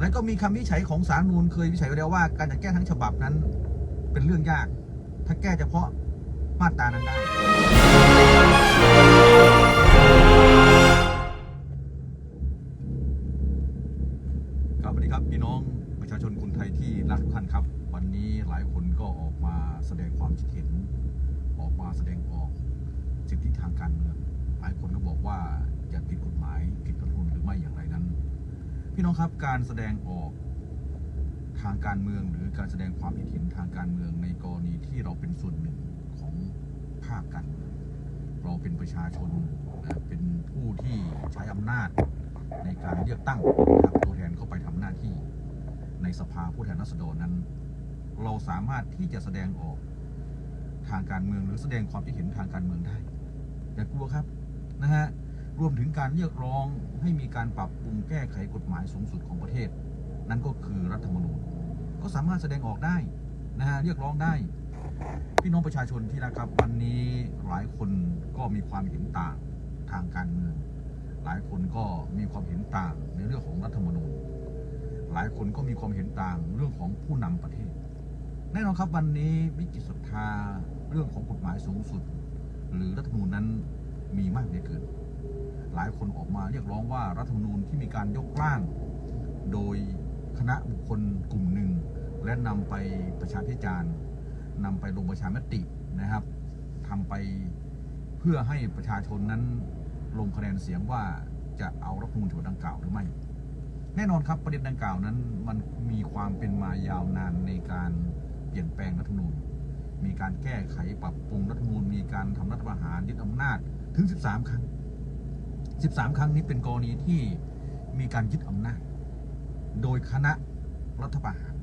และก็มีคำวิจัยของสารนูนเคยวิจัยไว้แล้วว่า การจะแก้ทั้งฉบับนั้น เป็นเรื่องยาก ถ้าแก้เฉพาะมาตรานั้นได้ ครับสวัสดีครับพี่น้องประชาชนคนไทยที่รักทุกท่านครับ วันนี้หลายคนก็ออกมาแสดงความคิดเห็น ออกมาแสดงออกสิทธิทางการเมืองหลายคนก็บอกว่าจะผิดกฎหมายผิดรัฐธรรมนูญหรือไม่อย่างไรนั้น พี่น้องครับการแสดงออกทางการเมืองหรือการแสดงความคิดเห็นทางการเมืองในกรณีที่เราเป็นส่วนหนึ่งของภาคการเมืองเราเป็นประชาชนนะเป็นผู้ที่ใช้อำนาจในการเลือกตั้งนะครับตัวแทนเข้าไปทำหน้าที่ ในสภาผู้แทนราษฎรนั้น เราสามารถที่จะแสดงออกทางการเมืองหรือแสดงความคิดเห็นทางการเมืองได้อย่ากลัวครับนะฮะ รวมถึงการเรียกร้องให้มีการปรับปรุงแก้ไขกฎหมายสูงสุดของประเทศ นั่นก็คือรัฐธรรมนูญ ก็สามารถแสดงออกได้นะฮะเรียกร้องได้ พี่น้องประชาชนที่นะครับ วันนี้หลายคนก็มีความเห็นต่างทางการเมืองหลายคนก็มีความเห็นต่างในเรื่องของรัฐธรรมนูญ หลายคนก็มีความเห็นต่างเรื่องของผู้นำประเทศ แน่นอนครับวันนี้วิกฤตศรัทธาเรื่องของกฎหมายสูงสุด หรือรัฐธรรมนูญนั้นมีมากเหลือเกิน หลายคนออกมาเรียกร้องว่ารัฐธรรมนูญที่มีการยกร่าง โดยคณะบุคคลกลุ่มหนึ่ง และนำไปประชาพิจารณ์นำไปลงประชามตินะครับทำไปเพื่อให้ประชาชนนั้นลงคะแนนเสียงว่าจะเอารัฐธรรมนูญฉบับดังกล่าวหรือไม่ แน่นอนครับประเด็นดังกล่าวนั้นมันมีความเป็นมายาวนานในการเปลี่ยนแปลงรัฐธรรมนูญมีการแก้ไขปรับปรุงรัฐธรรมนูญมีการทำรัฐประหารยึดอำนาจถึง 13 ครั้ง 13 ครั้งนี้เป็นกรณีที่มีการยึดอำนาจโดยคณะรัฐประหาร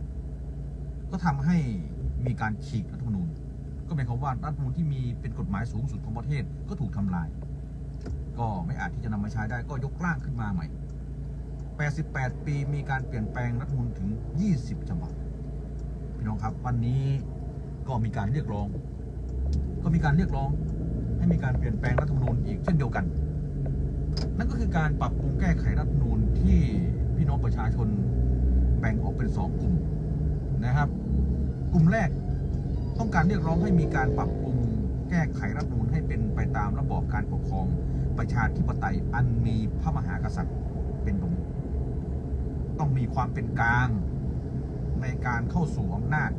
ก็ทำให้มีการฉีกรัฐธรรมนูญ ก็หมายความว่ารัฐธรรมนูญที่มีเป็นกฎหมายสูงสุดของประเทศก็ถูกทำลาย ก็ไม่อาจที่จะนำมาใช้ได้ก็ยกร่างขึ้นมาใหม่ 88 ปีมีการเปลี่ยนแปลงรัฐธรรมนูญถึง 20 ฉบับพี่น้องครับวันนี้ก็มีการเรียกร้อง ก็มีการเรียกร้อง ให้มีการเปลี่ยนแปลงรัฐธรรมนูญอีกเช่นเดียวกัน นั่นก็คือการปรับปรุงแก้ไขรัฐนูญที่พี่น้องประชาชนแบ่งออกเป็นสองกลุ่มนะครับ กลุ่มแรกต้องการเรียกร้องให้มีการปรับปรุงแก้ไขรัฐนูญให้เป็นไปตามระบอบการปกครองประชาธิปไตยอันมีพระมหากษัตริย์เป็นประมุขต้องมีความเป็นกลางในการเข้าสู่อำนาจ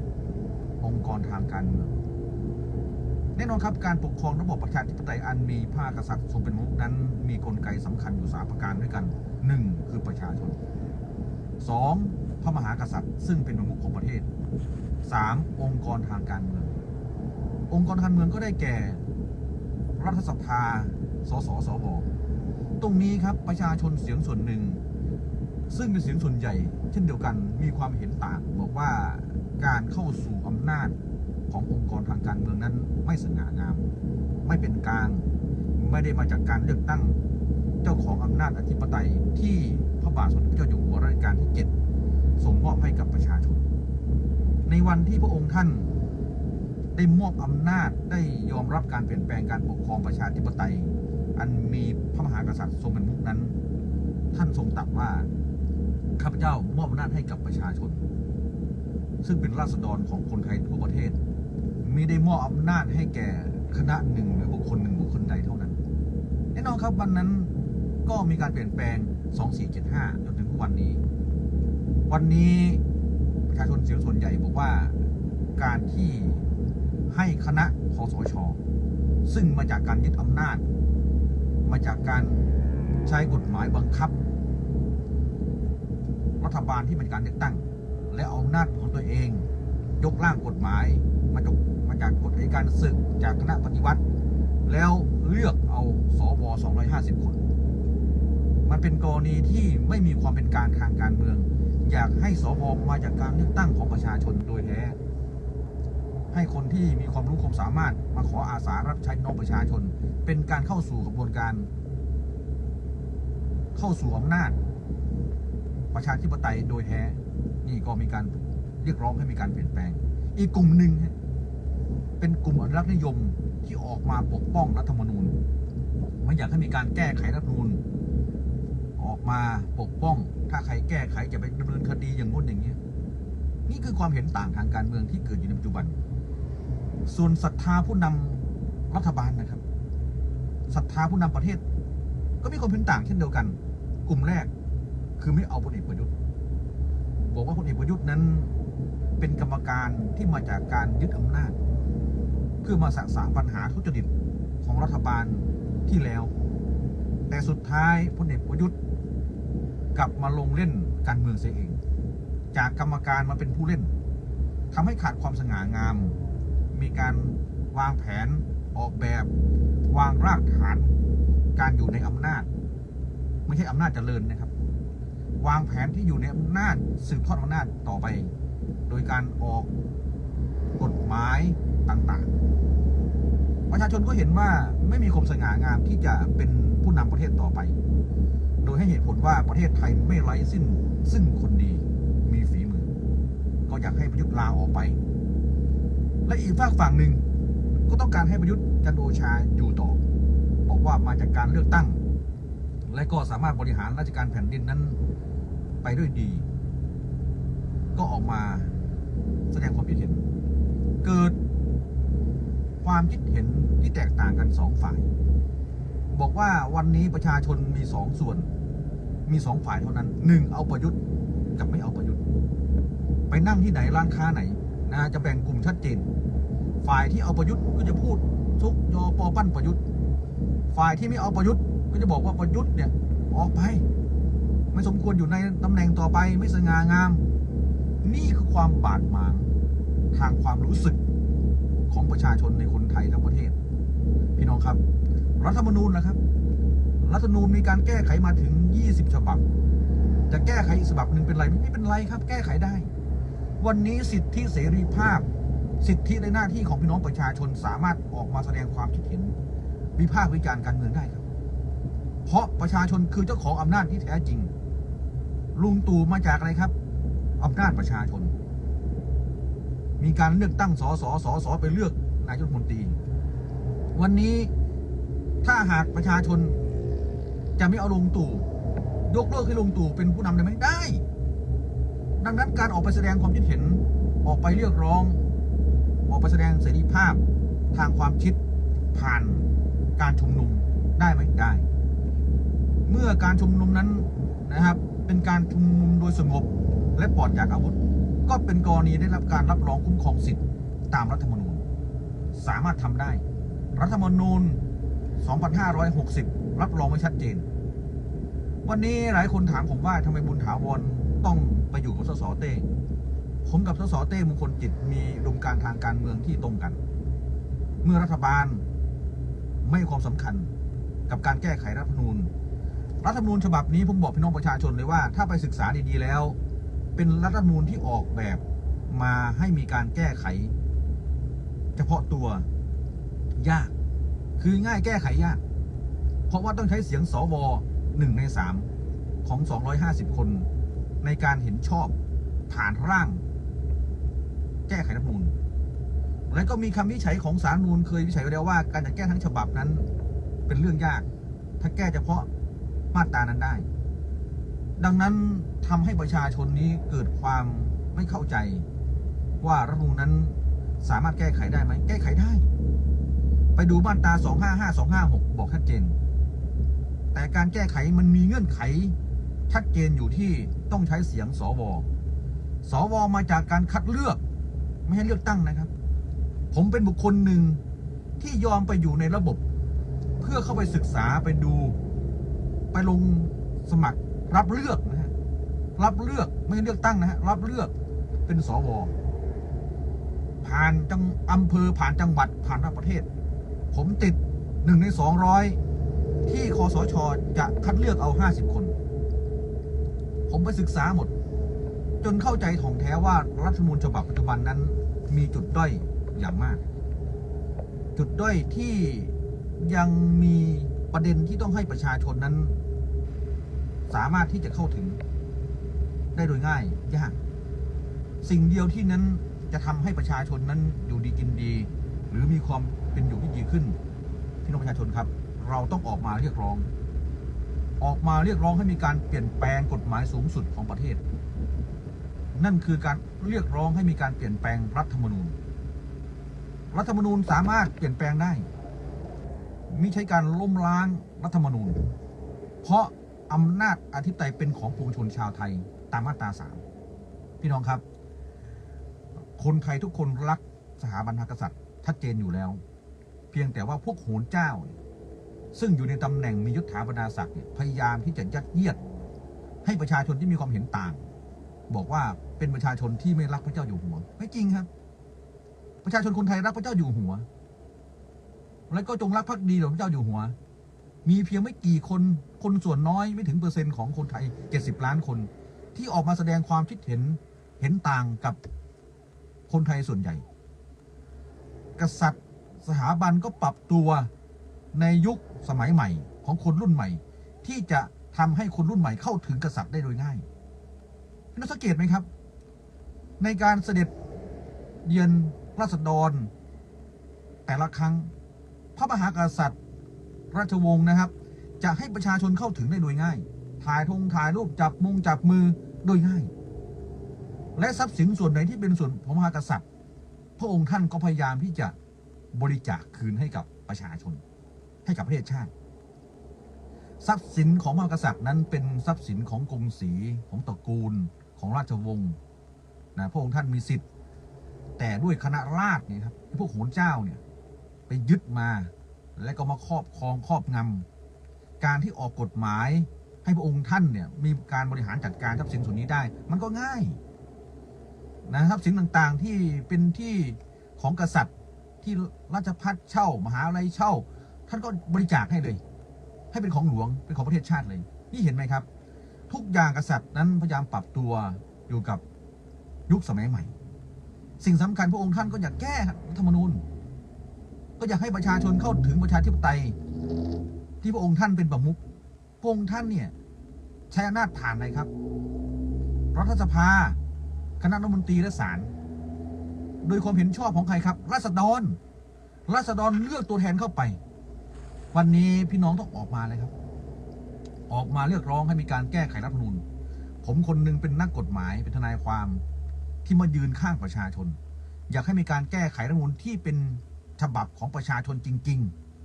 องค์กรทางการเมือง แน่นอนครับการปกครองระบบประชาธิปไตยอันมีพระมหากษัตริย์ทรงเป็นมุขนั้น มีกลไกสำคัญอยู่สามประการด้วยกันหนึ่งคือประชาชนสองพระมหากษัตริย์ ซึ่งเป็นประมุขของประเทศสามองค์กรทางการเมือง องค์กรทางการเมืองก็ได้แก่ รัฐสภา สสสวตรงนี้ครับประชาชนเสียงส่วนหนึ่ง ซึ่งเป็นเสียงส่วนใหญ่ เช่นเดียวกันมีความเห็นต่างบอกว่าการเข้าสู่อำนาจ ขององค์กรทางการเมืองนั้น ไม่สง่างาม ไม่เป็นกลาง ไม่ได้มาจากการเลือกตั้ง เจ้าของอำนาจอธิปไตยที่พระบาทสมเด็จพระเจ้าอยู่หัวรัชกาลที่7ส่งมอบให้กับประชาชน ในวันที่พระองค์ท่านได้มอบอำนาจได้ยอมรับการเปลี่ยนแปลงการปกครองประชาธิปไตย อันมีพระมหากษัตริย์ทรงเป็นมุขนั้น ท่านทรงตรัสว่าข้าพเจ้ามอบอำนาจให้กับประชาชน ซึ่งเป็นราษฎรของคนไทยทั่วประเทศ มิได้มอบอำนาจให้แก่คณะหนึ่งหรือบุคคลหนึ่งบุคคลใดเท่านั้น แน่นอนครับวันนั้นก็มีการเปลี่ยนแปลง 2475 จนถึงทุกวันนี้ วันนี้ประชาชนเสียงส่วนใหญ่บอกว่าการที่ให้คณะคอสช ซึ่งมาจากการยึดอำนาจ มาจากการใช้กฎหมายบังคับ รัฐบาลที่เป็นการเลือกตั้ง และเอาอำนาจของตัวเอง ยกร่างกฎหมาย มาจากมาจากกฎอัยการศึกจากคณะปฏิวัติ แล้วเลือกเอาสว250 คน มันเป็นกรณีที่ไม่มีความเป็นกลางทางการเมือง อยากให้สวมาจากการเลือกตั้งของประชาชนโดยแท้ให้คนที่มีความรู้ความสามารถมาขออาสารับใช้น้องประชาชน เป็นการเข้าสู่กระบวนการ เข้าสู่อำนาจ ประชาธิปไตยโดยแท้ นี่ก็มีการเรียกร้องให้มีการเปลี่ยนแปลง อีกกลุ่มหนึ่งฮะ เป็นกลุ่มอนุรักษ์นิยมที่ออกมาปกป้องรัฐธรรมนูญไม่อยากให้มีการแก้ไขรัฐธรรมนูญออกมาปกป้อง ถ้าใครแก้ไขจะไปดำเนินคดีอย่างงู้นอย่างเงี้นี่คือความเห็นต่างทางการเมืองที่เกิดอยู่ในปัจจุบัน ส่วนศรัทธาผู้นำรัฐบาลนะครับศรัทธาผู้นำประเทศ ก็มีความเห็นต่างเช่นเดียวกัน กลุ่มแรกคือไม่เอาพลเอกประยุทธ์ บอกว่าพลเอกประยุทธ์นั้น เป็นกรรมการที่มาจากการยึดอำนาจ พื่อมาสะสางปัญหาทุจริตของรัฐบาลที่แล้ว แต่สุดท้ายพลเอกประยุทธ์กลับมาลงเล่นการเมืองเสียเอง จากกรรมการมาเป็นผู้เล่นทำให้ขาดความสง่างาม มีการวางแผนออกแบบ วางรากฐาน การอยู่ในอำนาจ ไม่ใช่อำนาจเจริญนะครับ วางแผนที่อยู่ในอำนาจสืบทอดอำนาจต่อไป โดยการออกกฎหมาย ต่างๆ ประชาชนก็เห็นว่าไม่มีความสง่างามที่จะเป็นผู้นำประเทศต่อไป โดยให้เหตุผลว่าประเทศไทยไม่ไร้สิ้น ซึ่งคนดีมีฝีมือ ก็อยากให้ประยุทธ์ลาออกไป และอีกฝากฝั่งหนึ่งก็ต้องการให้ประยุทธ์จันโอชาอยู่ต่อ บอกว่ามาจากการเลือกตั้ง และก็สามารถบริหารราชการแผ่นดินนั้นไปด้วยดี ก็ออกมาแสดงความคิดเห็น เกิด ความคิดเห็นที่แตกต่างกันสองฝ่าย บอกว่าวันนี้ประชาชนมีสองส่วน มีสองฝ่ายเท่านั้นหนึ่งเอาประยุทธ์กับไม่เอาประยุทธ์ ไปนั่งที่ไหนร้านค้าไหนนะจะแบ่งกลุ่มชัดเจน ฝ่ายที่เอาประยุทธ์ก็จะพูดซุกยอปอปั้นประยุทธ์ ฝ่ายที่ไม่เอาประยุทธ์ก็จะบอกว่าประยุทธ์เนี่ยออกไป ไม่สมควรอยู่ในตำแหน่งต่อไปไม่สง่างาม นี่คือความบาดหมางทางความรู้สึก ของประชาชนในคนไทยทั้งประเทศ พี่น้องครับ รัฐธรรมนูญนะครับ รัฐธรรมนูญมีการแก้ไขมาถึง 20 ฉบับ จะแก้ไขอีกฉบับหนึ่งเป็นไรไมไม่เป็นไรครับ แก้ไขได้ วันนี้สิทธิเสรีภาพ สิทธิในหน้าที่ของพี่น้องประชาชนสามารถออกมาแสดงความคิดเห็นวิพากษ์วิจารณ์การเมืองได้ครับ เพราะประชาชนคือเจ้าของอำนาจที่แท้จริงลุงตู่มาจากอะไรครับอำนาจประชาชน มีการเลือกตั้งสสสสไปเลือกนายกรัฐมนตรี วันนี้ถ้าหากประชาชนจะไม่เอาลงตู่ยกเลิกให้ลงตู่เป็นผู้นำได้ไหมได้ ดังนั้นการออกไปแสดงความคิดเห็นออกไปเรียกร้อง ออกไปแสดงเสรีภาพทางความคิดผ่านการชุมนุมได้ไหมได้ เมื่อการชุมนุมนั้นนะครับ เป็นการชุมนุมโดยสงบและปลอดจากอาวุธ ก็เป็นกรณีได้รับการรับรองคุ้มครองสิทธิ์ตามรัฐธรรมนูญ สามารถทำได้ รัฐธรรมนูญ 2560 รับรองไว้ชัดเจน วันนี้หลายคนถามผมว่าทำไมบุญถาวรต้องไปอยู่กับสสเต้ผมกับสสเต้มงคลจิตมีอุมการทางการเมืองที่ตรงกัน เมื่อรัฐบาลไม่ความสำคัญกับการแก้ไขรัฐธรรมนูญ รัฐธรรมนูญฉบับนี้ผมบอกพี่น้องประชาชนเลยว่า ถ้าไปศึกษาดีๆแล้ว เป็นรัฐธรรมนูญที่ออกแบบมาให้มีการแก้ไข เฉพาะตัวยาก คือง่ายแก้ไขยาก เพราะว่าต้องใช้เสียงสวหนึ่งในสามของ 250 คน ในการเห็นชอบผ่านร่าง แก้ไขรัฐธรรมนูญและก็มีคำวิจัยของสารนูญเคยวิจัยไว้แล้วว่า การจะแก้ทั้งฉบับนั้น เป็นเรื่องยาก ถ้าแก้เฉพาะมาตรานั้นได้ ดังนั้นทำให้ประชาชนนี้เกิดความไม่เข้าใจ ว่ารัฐมนูญนั้นสามารถแก้ไขได้ไหม แก้ไขได้ ไปดูมาตรา 255 256 บอกชัดเจน แต่การแก้ไขมันมีเงื่อนไขชัดเจนอยู่ที่ต้องใช้เสียงสว สวมาจากการคัดเลือก ไม่ให้เลือกตั้งนะครับ ผมเป็นบุคคลหนึ่งที่ยอมไปอยู่ในระบบ เพื่อเข้าไปศึกษาไปดู ไปลงสมัคร รับเลือกนะฮะรับเลือกไม่ใช่เลือกตั้งนะฮะรับเลือกเป็นสวผ่านจังอำเภอผ่านจังหวัดผ่านทั้งประเทศ ผมติดหนึ่งในสองร้อยที่คอสชจะคัดเลือกเอาห้าสิบคน ผมไปศึกษาหมด จนเข้าใจถ่องแท้ว่ารัฐธรรมนูญฉบับปัจจุบันนั้นมีจุดด้อยอย่างมาก จุดด้อยที่ยังมีประเด็นที่ต้องให้ประชาชนนั้น สามารถที่จะเข้าถึง ได้โดยง่ายยากสิ่งเดียวที่นั้นจะทำให้ประชาชนนั้นอยู่ดีกินดี หรือมีความเป็นอยู่ที่ดีขึ้นพี่น้องประชาชนครับ เราต้องออกมาเรียกร้อง ออกมาเรียกร้องให้มีการเปลี่ยนแปลงกฎหมายสูงสุดของประเทศ นั่นคือการเรียกร้องให้มีการเปลี่ยนแปลงรัฐธรรมนูญ รัฐธรรมนูญสามารถเปลี่ยนแปลงได้มิใช่การล้มล้างรัฐธรรมนูญ เพราะ อำนาจอธิปไตยเป็นของปวงชนชาวไทยตามมาตราสามพี่น้องครับ คนไทยทุกคนรักสถาบันพระกษัตริย์ชัดเจนอยู่แล้ว เพียงแต่ว่าพวกโหนเจ้า ซึ่งอยู่ในตำแหน่งมียศถาบรรดาศักดิ์พยายามที่จะยัดเยียด ให้ประชาชนที่มีความเห็นต่าง บอกว่าเป็นประชาชนที่ไม่รักพระเจ้าอยู่หัว ไม่จริงครับ ประชาชนคนไทยรักพระเจ้าอยู่หัว และก็จงรักภักดีต่อพระเจ้าอยู่หัว มีเพียงไม่กี่คนคนส่วนน้อยไม่ถึงเปอร์เซ็นต์ของคนไทย 70 ล้านคน ที่ออกมาแสดงความคิดเห็นเห็นต่างกับคนไทยส่วนใหญ่ กษัตริย์สถาบันก็ปรับตัวในยุคสมัยใหม่ของคนรุ่นใหม่ ที่จะทำให้คนรุ่นใหม่เข้าถึงกษัตริย์ได้โดยง่ายพี่น้องสังเกตไหมครับ ในการเสด็จเยือนราษฎร แต่ละครั้ง พระมหากษัตริย์ ราชวงศ์นะครับ จะให้ประชาชนเข้าถึงได้โดยง่าย ถ่ายทงถ่ายรูปจับมุงจับมือโดยง่าย และทรัพย์สินส่วนไหนที่เป็นส่วนของมหากษัตริย์ พระองค์ท่านก็พยายามที่จะบริจาคคืนให้กับประชาชน ให้กับประเทศชาติ ทรัพย์สินของมหากษัตริย์นั้นเป็นทรัพย์สินของกรมศรีของตระกูลของราชวงศ์นะพระองค์ท่านมีสิทธิ์ แต่ด้วยคณะราษฎรเนี่ยครับพวกโหนเจ้าเนี่ยไปยึดมา และก็มาครอบครองครอบงำการที่ออกกฎหมายให้พระองค์ท่านเนี่ยมีการบริหารจัดการทรัพย์สินส่วนนี้ได้ มันก็ง่ายนะทรัพย์สินต่างๆที่เป็นที่ของกษัตริย์ที่ราชพัฒเช่า มหาลัยเช่า ท่านก็บริจาคให้เลย ให้เป็นของหลวงเป็นของประเทศชาติเลย นี่เห็นไหมครับ ทุกอย่างกษัตริย์นั้นพยายามปรับตัวอยู่กับยุคสมัยใหม่ สิ่งสำคัญพระองค์ท่านก็อยากแก้รัฐธรรมนูญ ก็อยากให้ประชาชนเข้าถึงประชาธิปไตย ที่พระองค์ท่านเป็นประมุขพระองค์ท่านเนี่ยใช้อำนาจผ่านอะไรครับ รัฐสภา คณะรัฐมนตรีและศาลโดยความเห็นชอบของใครครับราษฎรราษฎรเลือกตัวแทนเข้าไป วันนี้พี่น้องต้องออกมาเลยครับ ออกมาเรียกร้องให้มีการแก้ไขรัฐธรรมนูญผมคนหนึงเป็นนักกฎหมายเป็นทนายความที่มายืนข้างประชาชน อยากให้มีการแก้ไขรัฐธรรมนูญที่เป็น ฉบับของประชาชนจริง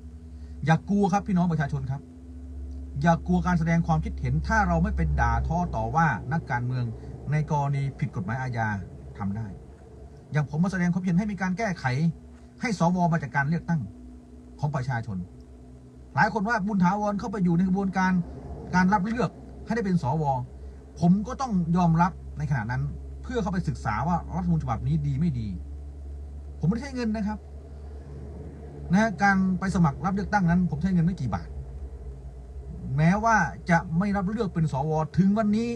ๆ อย่ากลัวครับพี่น้องประชาชนครับ อย่ากลัวการแสดงความคิดเห็นถ้าเราไม่เป็นด่าท้อต่อว่านักการเมืองในกรณีผิดกฎหมายอาญาทำได้ อย่างผมมาแสดงความคิดเห็นให้มีการแก้ไข ให้สวมาจากการเลือกตั้งของประชาชน หลายคนว่าบุญถาวรเข้าไปอยู่ในกระบวนการการรับเลือกให้ได้เป็นสว ผมก็ต้องยอมรับในขณะนั้น เพื่อเข้าไปศึกษาว่ารัฐมนูญฉบับนี้ดีไม่ดี ผมไม่ได้ใช้เงินนะครับ นะการไปสมัครรับเลือกตั้งนั้น ผมใช้เงินไม่กี่บาท แม้ว่าจะไม่รับเลือกเป็นสว ถึงวันนี้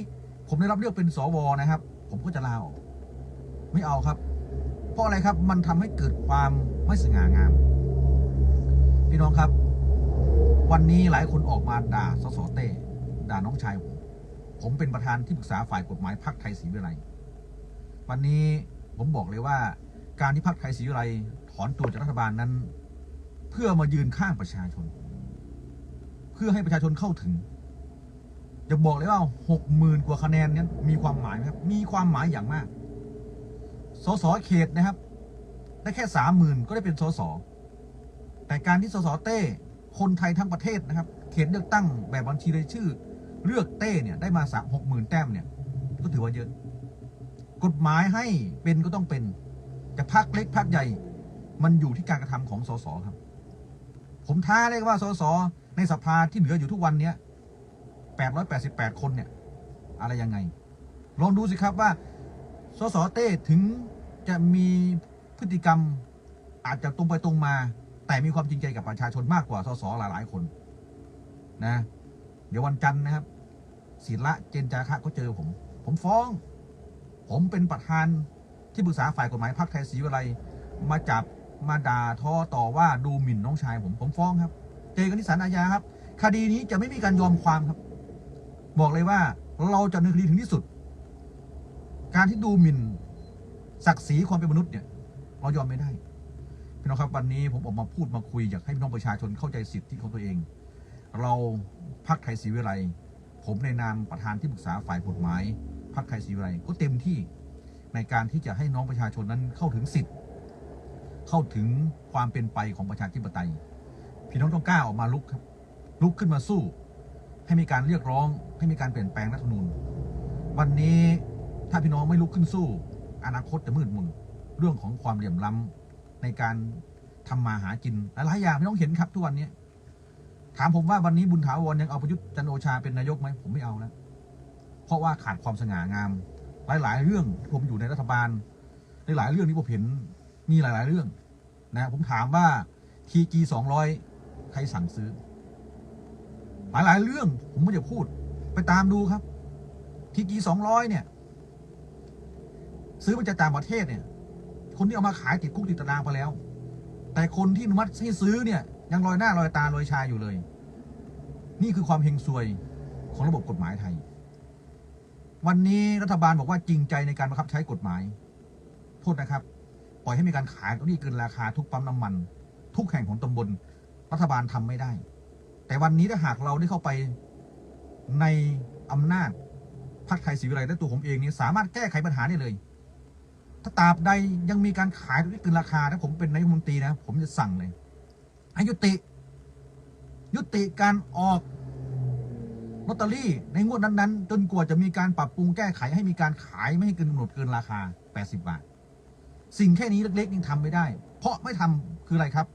ผมได้รับเลือกเป็นสวนะครับ ผมก็จะลาออกไม่เอาครับ เพราะอะไรครับมันทำให้เกิดความไม่สง่างาม พี่น้องครับ วันนี้หลายคนออกมาด่าสสเต้ด่าน้องชายผมผมเป็นประธานที่ปรึกษาฝ่ายกฎหมายพรรคไทยศรีวิไลย์วันนี้ผมบอกเลยว่า การที่พรรคไทยศรีวิไลย์ถอนตัวจากรัฐบาลนั้น เพื่อมายืนข้างประชาชน เพื่อให้ประชาชนเข้าถึงจะบอกเลยว่าหกหมื่นกว่าคะแนนนี้มีความหมายไหมครับ มีความหมายอย่างมาก สสเขตนะครับ ได้แค่สามหมื่นก็ได้เป็นสส แต่การที่สสเต้ คนไทยทั้งประเทศนะครับ เขตเลือกตั้งแบบบัญชีรายชื่อ เลือกเต้เนี่ยได้มาสามหกหมื่นแต้มเนี่ย ก็ถือว่าเยอะ กฎหมายให้เป็นก็ต้องเป็นจะพักเล็กพักใหญ่ มันอยู่ที่การกระทำของสสครับ ผมท้าเลยว่าสสในสภาที่เหลืออยู่ทุกวันเนี้ย888 คนเนี่ยอะไรยังไง ลองดูสิครับว่าสสเต้ถึงจะมีพฤติกรรมอาจจะตรงไปตรงมา แต่มีความจริงใจกับประชาชนมากกว่าสสหลาย ๆ คนนะ เดี๋ยววันจันทร์นะครับศิระเจนจาคะก็เจอผม ผมฟ้อง ผมเป็นประธานที่ปรึกษาฝ่ายกฎหมายพรรคไทยศรีวิไลมาจับ มาด่าทอต่อว่าดูหมิ่นน้องชายผมผมฟ้องครับ เจอกันที่ศาลอาญาครับ คดีนี้จะไม่มีการยอมความครับ บอกเลยว่าเราจะดำเนินคดีถึงที่สุด การที่ดูหมิ่นศักดิ์ศรีความเป็นมนุษย์เนี่ย เรายอมไม่ได้พี่น้องครับวันนี้ผมออกมาพูดมาคุยอยากให้พี่น้องประชาชนเข้าใจสิทธิของตัวเอง เราพักไทยศรีวิไลผมในนามประธานที่ปรึกษาฝ่ายกฎหมายพักไทยศรีวิไลก็เต็มที่ในการที่จะให้น้องประชาชนนั้นเข้าถึงสิทธิ เข้าถึงความเป็นไปของประชาธิปไตย พี่น้องต้องกล้าออกมาลุกครับ ลุกขึ้นมาสู้ ให้มีการเรียกร้อง ให้มีการเปลี่ยนแปลงรัฐธรรมนูญ วันนี้ถ้าพี่น้องไม่ลุกขึ้นสู้ อนาคตจะมืดมนเรื่องของความเหลื่อมล้ำในการทำมาหากินหลายๆอย่างพี่น้องเห็นครับทุกวันนี้ถามผมว่าวันนี้บุญถาวรยังเอาประยุทธ์จันโอชาเป็นนายกไหมผมไม่เอาแล้วเพราะว่าขาดความสง่างาม หลาย ๆ เรื่องผมอยู่ในรัฐบาลหลายๆเรื่องที่ผมเห็น มีหลาย ๆ เรื่องนะผมถามว่า TG สองร้อยใครสั่งซื้อ หลาย ๆ เรื่องผมไม่จะพูด ไปตามดูครับ TG สองร้อยเนี่ย ซื้อมาจากต่างประเทศเนี่ย คนที่เอามาขายติดคุกติดตารางไปแล้ว แต่คนที่อนุมัติให้ซื้อเนี่ย ยังลอยหน้าลอยตาลอยชายอยู่เลย นี่คือความเฮงซวยของระบบกฎหมายไทย วันนี้รัฐบาลบอกว่าจริงใจในการบังคับใช้กฎหมาย โทษนะครับ ล่อยให้มีการขายตเตอรี่เกินราคาทุกปั๊มน้ำมัน ทุกแห่งของตำบลรัฐบาลทำไม่ได้ แต่วันนี้ถ้าหากเราได้เข้าไปในอำนาจพรรคไทยศรีวิไลย์และตัวผมเองนี่สามารถแก้ไขปัญหาได้เลย ถ้าตราบใดยังมีการขายตเตอรี่เกินราคาถ้าผมเป็นนายกรัฐมนตรีนะ ผมจะสั่งเลยให้ยุติ ยุติการออกลอตเตอรี่ในงวดนั้นๆ จนกว่าจะมีการปรับปรุงแก้ไขให้มีการขายไม่ให้เกินกำหนดเกินราคา 80 บาท สิ่งแค่นี้เล็กๆยังทำไม่ได้ เพราะไม่ทำคืออะไรครับ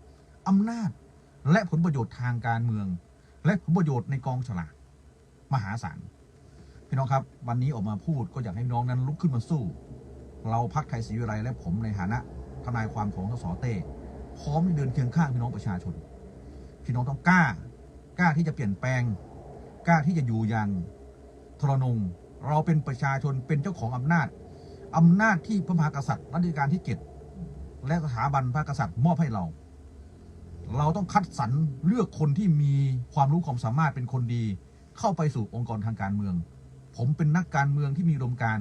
อำนาจและผลประโยชน์ทางการเมือง และผลประโยชน์ในกองฉลากมหาศาลพี่น้องครับวันนี้ออกมาพูดก็อยากให้น้องนั้นลุกขึ้นมาสู้ เราพักไทยศรีวิไลและผมในฐานะทนายความของสสเต้พร้อมที่เดินเคียงข้างพี่น้องประชาชน พี่น้องต้องกล้า กล้าที่จะเปลี่ยนแปลง กล้าที่จะอยู่อย่างทรนงเราเป็นประชาชนเป็นเจ้าของอำนาจ อำนาจที่พระมหากษัตริย์รัชกาลที่เจ็ดและสถาบันพระกษัตริย์มอบให้เรา เราต้องคัดสรรเลือกคนที่มีความรู้ความสามารถเป็นคนดี เข้าไปสู่องค์กรทางการเมือง ผมเป็นนักการเมืองที่มีอุดมการ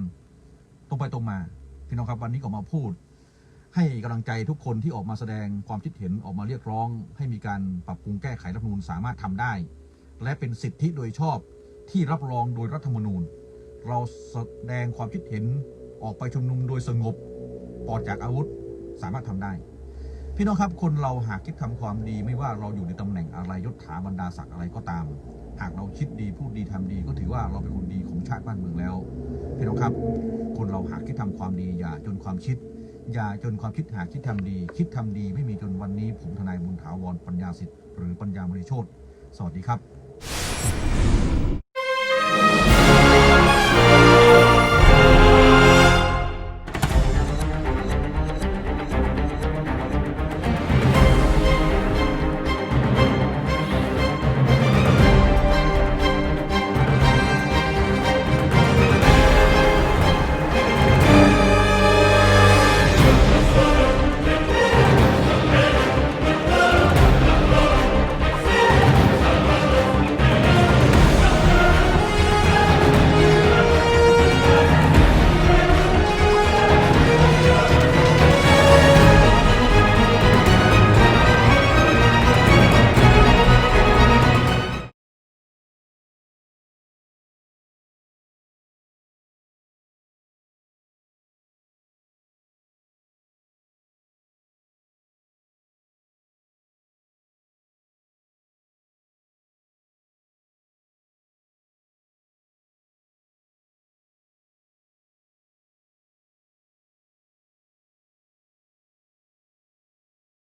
ตรงไปตรงมาพี่น้องครับวันนี้ก็มาพูด ให้กำลังใจทุกคนที่ออกมาแสดงความคิดเห็นออกมาเรียกร้อง ให้มีการปรับปรุงแก้ไขรัฐมนูญสามารถทำได้ และเป็นสิทธิโดยชอบที่รับรองโดยรัฐธรรมนูญ เราแสดงความคิดเห็น ออกไปชุมนุมโดยสงบปลอดจากอาวุธสามารถทำได้ พี่น้องครับคนเราหากคิดทำความดีไม่ว่าเราอยู่ในตำแหน่งอะไรยศถาบรรดาศักดิ์อะไรก็ตาม หากเราคิดดีพูดดีทำดี ก็ถือว่าเราเป็นคนดีของชาติบ้านเมืองแล้ว พี่น้องครับ คนเราหากคิดทำความดีอย่าจนความคิดอย่าจนความคิดหากคิดทำดี คิดทำดีไม่มีจนวันนี้ผมทนายบุญถาวรปัญญาสิทธิ์หรือปัญญามริโชตสวัสดีครับ